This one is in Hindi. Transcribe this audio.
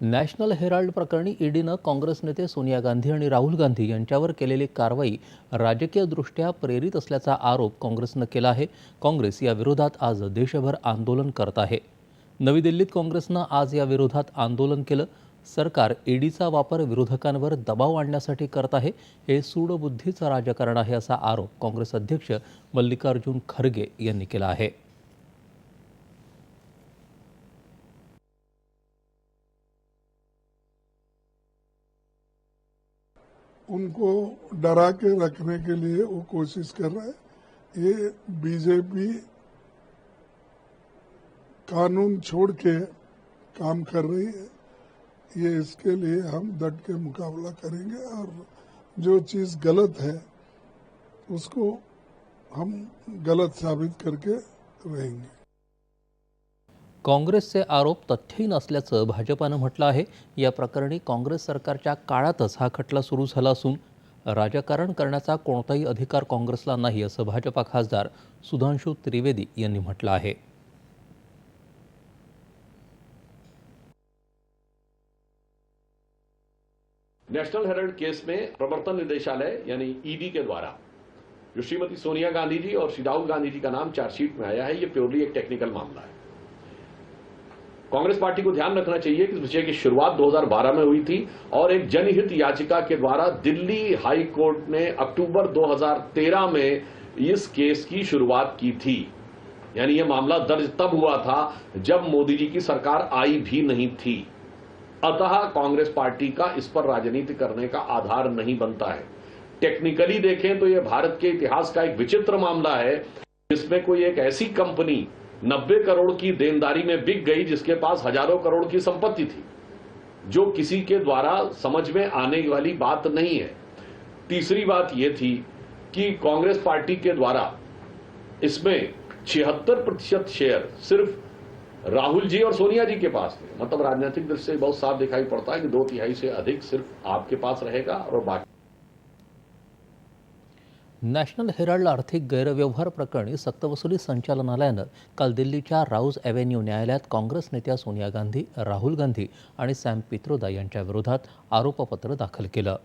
नॅशनल हेराल्ड प्रकरणी ईडीनं काँग्रेस नेते सोनिया गांधी आणि राहुल गांधी यांच्यावर केलेली कारवाई राजकीयदृष्ट्या प्रेरित असल्याचा आरोप काँग्रेसनं केला आहे. काँग्रेस या विरोधात आज देशभर आंदोलन करत आहे. नवी दिल्लीत काँग्रेसनं आज या विरोधात आंदोलन केलं. सरकार ईडीचा वापर विरोधकांवर दबाव आणण्यासाठी करत आहे. हे सूडबुद्धीचं राजकारण आहे असा आरोप काँग्रेस अध्यक्ष मल्लिकार्जुन खरगे यांनी केला आहे. उनको डरा के रखने के लिए वो कोशिश कर रहा है। ये बीजेपी कानून छोड़ के काम कर रही है। ये इसके लिए हम डट के मुकाबला करेंगे और जो चीज़ गलत है, उसको हम गलत साबित करके रहेंगे। काँग्रेसचे आरोप तथ्यहीन असल्याचं भाजपानं म्हटलं आहे. या प्रकरणी काँग्रेस सरकारच्या काळातच हा खटला सुरू झाला असून राजकारण करण्याचा कोणताही अधिकार काँग्रेसला नाही, असं भाजपा खासदार सुधांशू त्रिवेदी यांनी म्हटलं आहे. नेशनल हेराल्ड केस में प्रवर्तन निदेशालय, यानी ईडी के द्वारा, जो श्रीमती सोनिया गांधी जी और श्री राहुल गांधी जी का नाम चार्जशीट में आया है, ये प्योरली एक टेक्निकल मामला है। कांग्रेस पार्टी को ध्यान रखना चाहिए कि इस विषय की शुरुआत 2012 में हुई थी और एक जनहित याचिका के द्वारा दिल्ली हाई कोर्ट ने अक्टूबर 2013 में इस केस की शुरुआत की थी। यानी यह मामला दर्ज तब हुआ था जब मोदी जी की सरकार आई भी नहीं थी। अतः कांग्रेस पार्टी का इस पर राजनीति करने का आधार नहीं बनता है। टेक्निकली देखें तो यह भारत के इतिहास का एक विचित्र मामला है, जिसमें कोई एक ऐसी कंपनी 90 करोड़ की देनदारी में बिक गई जिसके पास हज़ारों करोड़ की संपत्ति थी, जो किसी के द्वारा समझ में आने वाली बात नहीं है। तीसरी बात यह थी कि कांग्रेस पार्टी के द्वारा इसमें छिहत्तर प्रतिशत शेयर सिर्फ़ राहुल जी और सोनिया जी के पास थे। मतलब राजनीतिक दृष्टि से बहुत साफ़ दिखाई पड़ता है कि दो तिहाई से अधिक सिर्फ़ आपके पास रहेगा और बाकी नॅशनल हेराल्ड आर्थिक गैरव्यवहार प्रकरणी सक्तवसुली संचालनालयानं काल दिल्लीच्या राऊज ॲव्हेन्यू न्यायालयात काँग्रेस नेत्या सोनिया गांधी राहुल गांधी आणि सॅम पित्रोदा यांच्या विरोधात आरोपपत्र दाखल केलं.